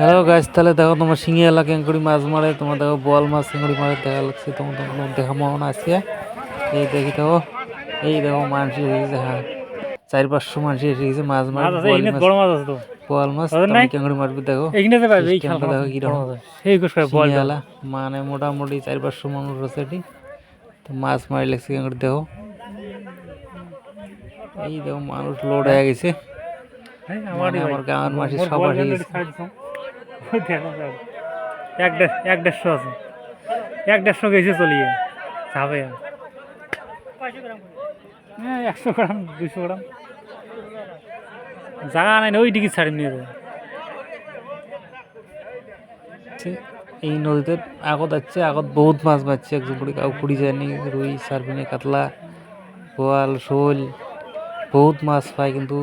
Hello গাছ তাহলে দেখো তোমার শিঙি এলাকা এঙ্কুড়ি মাছ মারে তোমার দেখো বল মাছ এঙ্কুড়ি মারে দেখা লাগছে তোমার তোমার দেখা মন আছে। এই দেখি দেখো এই দেখো মানুষ এসেছে হ্যাঁ। চার পাঁচশো মানুষ এসে গেছে মাছ মারে বোয়াল মাছ। বোয়াল মারবি দেখো। দেখো কীরকম এলা মানে মোটামুটি চার পাঁচশো মানুষ আছে তো মাছ মারি লাগছে কেঙ্গুড়ি দেখো। এই দেখো মানুষ লোড হয়ে গেছে। মানে আমার গাঁয়ের মাসি সব এক দেড় এক দেড়শো আছে। এক দেড়শো গেছে চলিয়ে যাবে হ্যাঁ একশো গ্রাম দুশো গ্রাম। জায়গা নাই না ওই দিকে ছাড়ি নিয়ে যাবে। এই নদীতে আগত আছে আগত বহুত মাছ মারছে একজন করে কাউ কুড়ি যায়নি রুই সার্বিনে কাতলা বোয়াল শোল বহুত মাছ পায় কিন্তু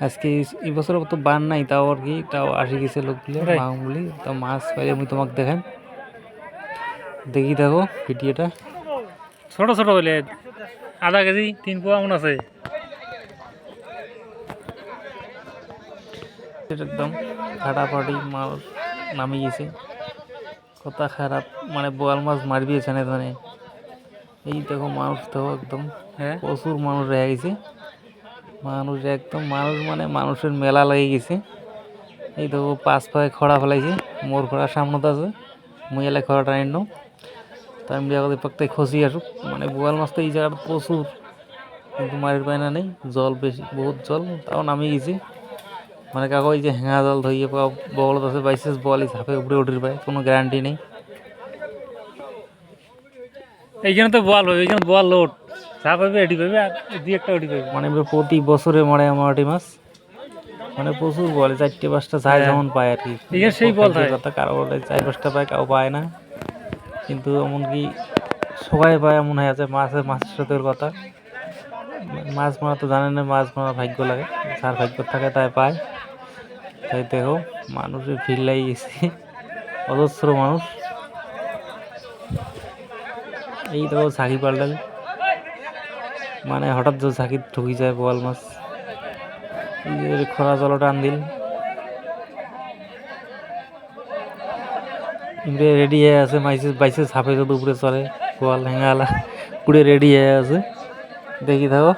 আজকে এই- বছর তো বান নাই তাও আর কি তাও আসে গেছে লোকগুলো Right. মামুলি মাছ পাইলে আমি তোমাকে দেখান দেখি দেখো ভিডিওটা। ছোট ছোট হইলে আধা কেজি তিন পোয়া মন আছে। একদম ফাটাফাটি মাল নামে গেছে। কথা খারাপ মানে বোয়াল মাছ মারবিয়েছে না মানে এই দেখো মানুষ দেখো একদম হ্যাঁ। প্রচুর মানুষ রয়ে গেছে। মানুষ একদম, মানুষ মানে মানুষের মেলা লেগে গেছে। এই দেখো, পাঁচ পায়ে খড়া ফেলাইছে, মোর খড়া সামনত আছে, মুই এলে খড়াটা আনি নাও তা আমি করতে পাকতে খসি আসুক। মানে বোয়াল মাছ তো এই জায়গাটা প্রচুর, কিন্তু মারির পায়না নেই, জল বেশি, বহুত জল, তাও নামে গেছে। মানে কাকু, এই যে হ্যাঁ জল ধরিয়ে পাও বগলত আছে বাইশেষ বল, এই ঝাঁপে উপরে উঠির পায়, কোনো গ্যারান্টি নেই। এইখানে তো বল পাবে এইখানে বল লোড। যা পাবে এটি পাবে আর দুই একটা ওটি পাবে। মানে প্রতি বছরে মারে আমারটি মাছ। মানে প্রচুর বলে চারটে পাঁচটা চাই যেমন পায় আর কি। এখানে সেই বল থাকে। কথা কারও বলে চার পাঁচটা পায় কাউ পায় না। কিন্তু এমনকি সবাই পায় এমন হয়ে আছে মাছের মাছের সাথে কথা। মাছ মারা তো জানে না মাছ মারা ভাগ্য লাগে। যার ভাগ্য থাকে তাই পায়। তাই দেখো মানুষের ভিড় লাগিয়ে গেছে। অজস্র মানুষ। এই দেখো ঝাঁকি পাল্টাল। মানে হঠাৎ যে ঝাঁকি ঢুকি যায় বোয়াল মাছ। খরা জল টান দিল। ইমরে রেডি হয়ে আছে মাইসে বাইসে ছাপে যদি উপরে চলে গোয়াল হেঙ্গালা পুরে রেডি হয়ে আছে। দেখি থাকো।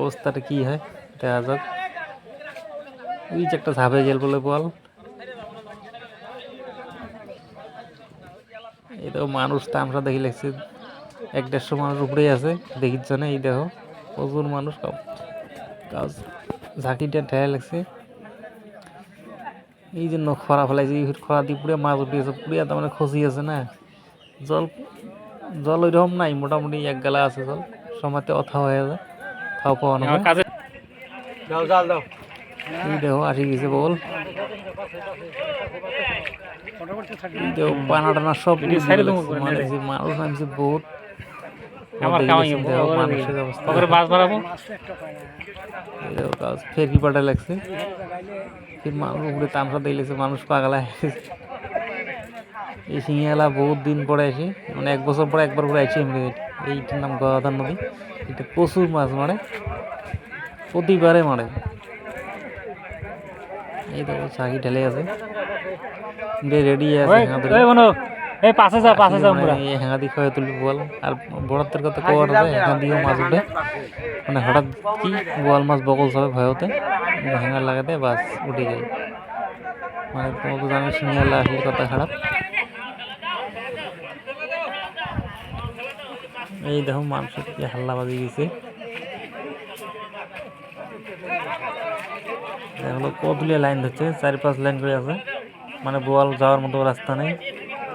অবস্থাটা কি হয়, দেখা যাক। যে একটা ঝাপে গেল বলে বল। এই দেখো মানুষ তামসা দেখি লাগছে এক দেড়শো মানুষ উপরেই আছে দেখির জন্য এই দেখো প্রচুর মানুষ কাজ ঝাঁকিটা ঠেয়া লাগছে। এই জন্য খরা ফেলাইছে এই খরা দিয়ে পুরে মাছ উঠিয়েছে পুরিয়া তার মানে খসি আছে না। জল জল ওইরকম নাই মোটামুটি এক গেলা আছে জল সময়তে অথা হয়ে যায় খাওয়া পাওয়া না আমার কাজে এই দেখো আসি গেছে বল। পানা টানা সব মানে মানুষ নামছে বহুত। পাটা লাগছে। মানুষ উপরে তামসা দিয়ে লাগছে মানুষ পাগলা এই সিংহালা বহুত দিন পরে আসি মানে এক বছর পরে একবার করে আসি এমনি এইটার নাম গদাধার নদী। এটা প্রচুর মাছ মারে। প্রতিবারে মারে। এই দেখো চাকি ঢেলে আছে। রেডি আছে এই পাশে যা পাশে যা মুরা এই হ্যাঁ দিকে হয়ে তুলি বল। আর বড়াতের কথা কবার হবে এখান দিকেও মাছ উঠে। মানে হঠাৎ কি বোয়াল মাছ বকল সবে ভয়তে হ্যাঙ্গার লাগাতে বাস উঠে গেল। মানে তোমার তো জানো সিঙ্গালা আসলে কথা খারাপ এই দেখো মানুষের কি হাল্লা বাজি গেছে। হলো কতগুলি লাইন ধরছে চারি পাঁচ লাইন করে আছে। মানে বোয়াল যাওয়ার মতো রাস্তা নেই।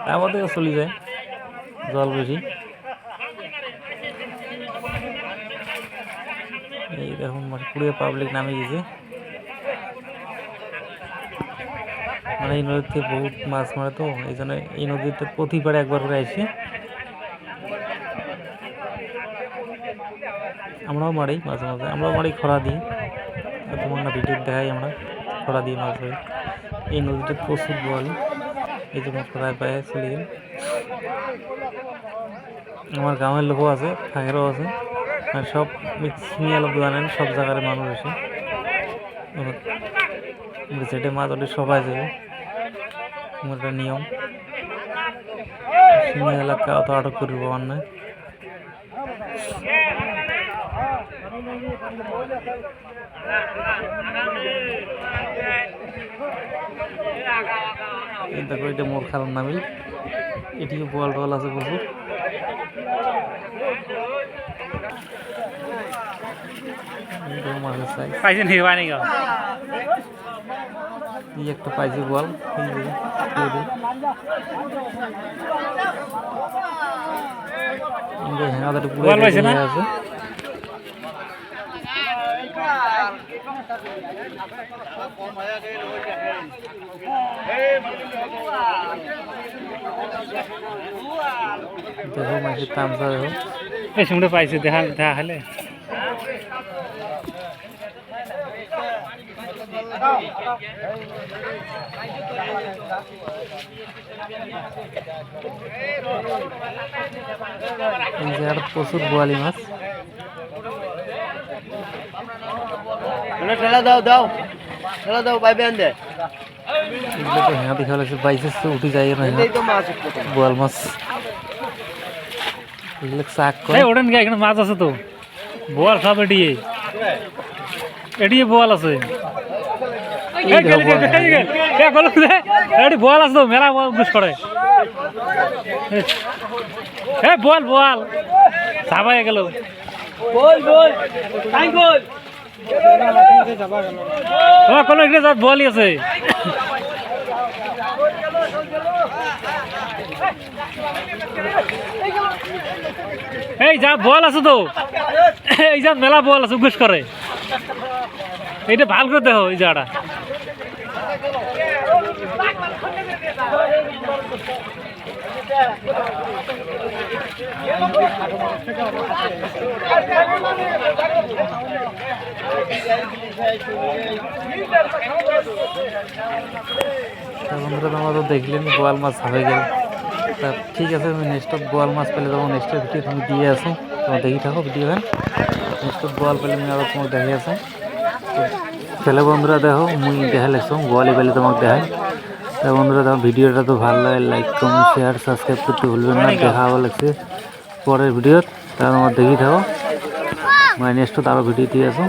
তার মধ্যে চলে যায় জল বেশি এই দেখুন মানে পুরো পাবলিক নামে গেছে মানে এই নদীতে বহুত মাছ মারে তো, এই জন্য এই নদীতে প্রতিবারে একবার করে আসি। আমরাও মারি মাঝে মাঝে, আমরাও মারি খরা দিই তোমার না ভিডিও দেখাই আমরা। খরা দিয়ে মাছ ধরি। এই নদীতে প্রচুর বল। এই জন্য খরায় পায়ে চলে আমার গ্রামের লোকও আছে ফাঁকেরও আছে। আর সব মিক্স মিয়াল জানেন, সব জায়গার মানুষ আছে যেটা মাছ ওটা সবাই যাবে। আমার একটা নিয়ম। সিনিয়র এলাকা অত আটক করিব আমার নয় দেখো এটা মোর খালার নামিল এটিও বল টল আছে প্রচুর পাইছে নি পাই নাকি? একটা পাইছি বল। এই যে, এই যে। এই যে হ্যাঙাদাটা পুরো? হয়ে আছে। দেখো মাছের তামসা দেখো এই শুনতে পাইছে দেখা দেখা হলে। প্রচুর বোয়ালি মাছ। ঠেলা দাও দাও ঠেলা দাও পাইবে আনতে এগুলো তো হ্যাঁ দেখা লাগছে বাইসে তো উঠে যায় না এই তো মাছ উঠতে তো। বোয়াল মাছ এগুলো চাক করে এই ওঠেন গিয়ে এখানে মাছ আছে তো বোয়াল সব এটিয়ে এটিয়ে বোয়াল আছে এই এই দেখো গেলি, বোয়াল। গেলি, গেলি, গেলি। এ, গেলো যে, এটি বোয়াল আছে তো মেলা বল বল। কোনো একটা জাত বোয়ালই আছে। এই যা, বল আছে তো। এই যা, মেলা বল আছে উদ্দেশ করে। এইটা ভালো করে দেখো, এই তা বন্ধুরা তোমরা তো দেখলেন বোয়াল মাছ হয়ে গেল তা ঠিক আছে আমি নেক্সটত বোয়াল মাছ পেলে তখন নেক্সটের ভিডিও তুমি দিয়ে আসো তোমার দেখি থাকো ভিডিও গান নেক্সটত বোয়াল পেলে আমি আরও তোমাকে দেখে আসো তো ছেলে বন্ধুরা দেখো মুই দেখা লাগছো বোয়ালি পেলে তোমাকে দেখাই তা বন্ধুরা, তোমার ভিডিওটা তো ভালো লাগে লাইক কমেন্ট শেয়ার সাবস্ক্রাইব করতে ভুলবেন না দেখা ভালো লাগছে পরের ভিডিও তা তোমার দেখি থাকো। মানে নেক্সটত আরও ভিডিও দিয়ে আসো